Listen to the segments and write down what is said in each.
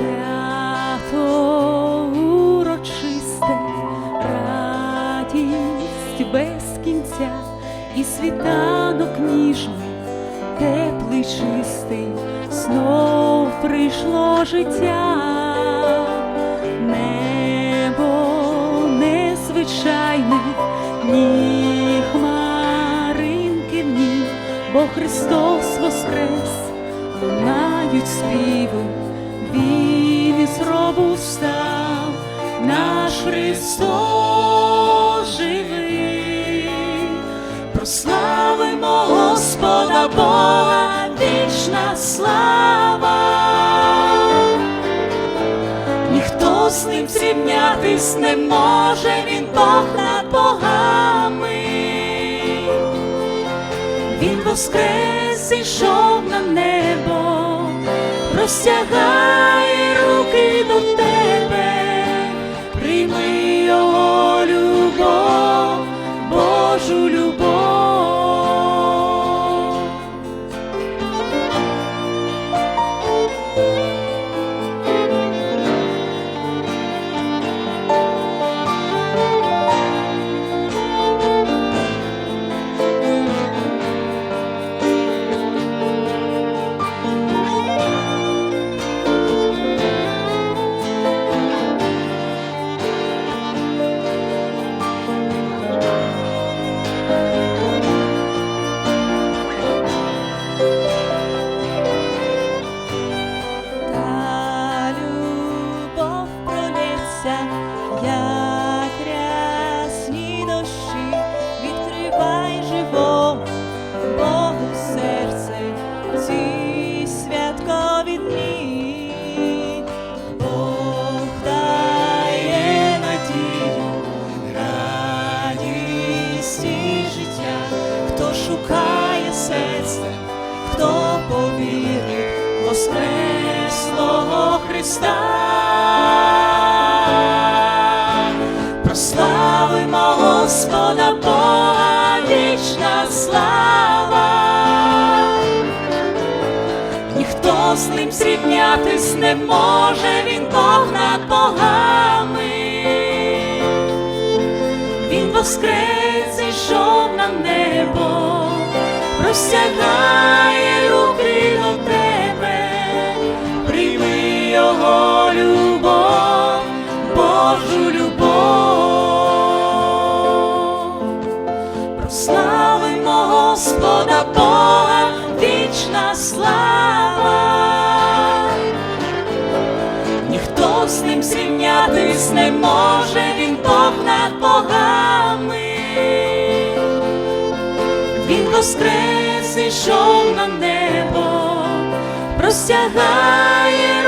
Свято урочисте, радість без кінця, і світанок ніжний, теплий, чистий, знов прийшло життя, небо незвичайне, ні хмаринки в бо Христос воскрес, лунають співи, Він із встав, наш Христос живий, прославимо Господа Бога, вічна слава. Ніхто з ним зрівнятись не може, він Бог над богами. Він воскрес зійшов на небо, простягає Воскреслого Христа. Прославимо Господа Бога, вічна слава. Ніхто з ним зрівнятись не може, він Бог над богами. Він воскрес зійшов на небо, простягає Божу любов. Прославимо Господа Бога, вічна слава. Ніхто з ним зрівнятись не може, він Бог над богами. Він воскрес зійшов на небо, простягає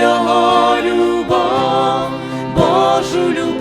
його любов, Божу любов.